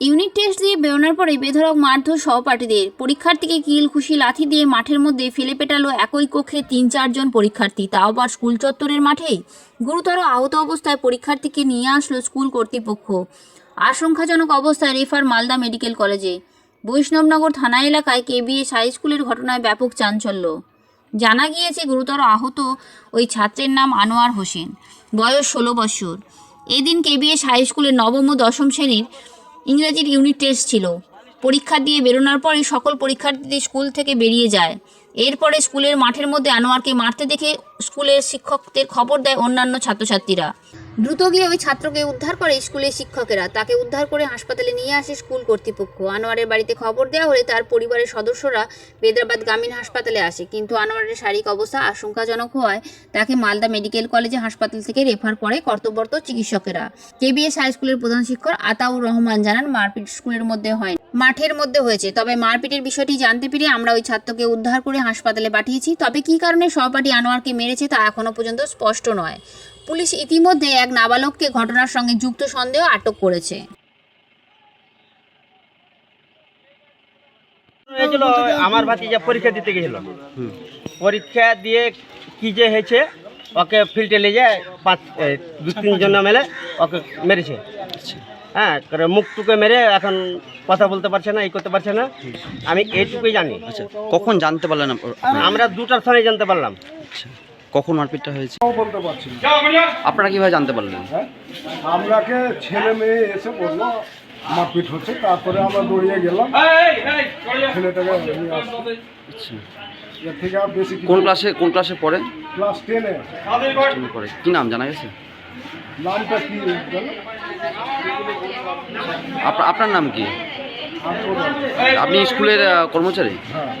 Unit test দিয়ে বেরোনোর পরে বেধড়ক মারধর সহপাঠীদের। পরীক্ষার্থীকে কিল, খুশি, লাথি দিয়ে মাঠের মধ্যে ফেলে পেটালো একই কক্ষে তিন চারজন পরীক্ষার্থী। তাও আবার স্কুল চত্বরের মাঠেই গুরুতর আহত অবস্থায় পরীক্ষার্থীকে নিয়ে আসলো স্কুল কর্তৃপক্ষ। আশঙ্কাজনক অবস্থায় রেফার মালদা মেডিকেল কলেজে। বৈষ্ণবনগর থানা এলাকায় কেবিএস হাই স্কুলের ঘটনায় ব্যাপক চাঞ্চল্য। জানা গিয়েছে গুরুতর আহত ওই ছাত্রের নাম আনোয়ার হোসেন। বয়স ষোলো বছর। এদিন কেবিএস হাই স্কুলের নবম ও দশম শ্রেণির ইংরেজির ইউনিট টেস্ট ছিল। পরীক্ষা দিয়ে বেরোনোর পরই সকল পরীক্ষার্থীদের স্কুল থেকে বেরিয়ে যায়। এরপরে স্কুলের মাঠের মধ্যে আনোয়ারকে মারতে দেখে স্কুলের শিক্ষকদের খবর দেয় অন্যান্য ছাত্রছাত্রীরা। দ্রুত গিয়ে ওই ছাত্রকে উদ্ধার করে স্কুলের শিক্ষকেরা। তাকে উদ্ধার করে হাসপাতালে নিয়ে আসে স্কুল কর্তৃপক্ষ। আনোয়ারের বাড়িতে খবর দেওয়া হলে তার পরিবারের সদস্যরা বেদরাবাদ গ্রামীণ হাসপাতালে আসে। কিন্তু আনোয়ারের শারীরিক অবস্থা আশঙ্কাজনক হওয়ায় তাকে মালদা মেডিকেল কলেজে হাসপাতাল থেকে রেফার করে কর্তব্যরত চিকিৎসকেরা। কেবিএস হাই স্কুলের প্রধান শিক্ষক আতাউর রহমান জানান, মারপিট স্কুলের মধ্যে হয়, মাঠের মধ্যে হয়েছে। তবে মারপিটের বিষয়টি জানতে পেরে আমরা ওই ছাত্রকে উদ্ধার করে হাসপাতালে পাঠিয়েছি। তবে কী কারণে সহপাঠী আনোয়ারকে মেরেছে তা এখনও পর্যন্ত স্পষ্ট নয়। পুলিশ ইতিমধ্যে এক নাবালককে ঘটনার সঙ্গে যুক্ত সন্দেহ আটক করেছে। হয়েছিল আমার ভাতিজা পরীক্ষা দিতে গেছিল। পরীক্ষা দিয়ে কি যে হয়েছে ওকে ফিল্ডে নিয়ে যায় পাঁচ দু তিনজন মেলে ওকে মেরেছে। হ্যাঁ করে মুখ টুকে মেরে এখন কথা বলতে পারছে না এই করতে পারছে না। আমি এইটুকুই জানি। আচ্ছা কখন জানতে পারলেন আপ- আমরা দুটার সময় জানতে পারলাম। আচ্ছা। কখন মারপিটটা হয়েছে? বলতে পারছি না। আপনারা কীভাবে জানতে পারলেন? হ্যাঁ? আমরাকে ছেলে মেয়ে এসে বলল মারপিট হচ্ছে তারপরে আমরা দৌড়িয়ে গেলাম। ছেলেটাকে নিয়ে আচ্ছা। এর থেকে আর বেশি কোন ক্লাসে কোন ক্লাসে পড়ে? ক্লাস টেনে টেনে পড়ে। কি নাম জানা গেছে? নামটা কি আপনার নাম কি? আপনি স্কুলের কর্মচারী? হ্যাঁ।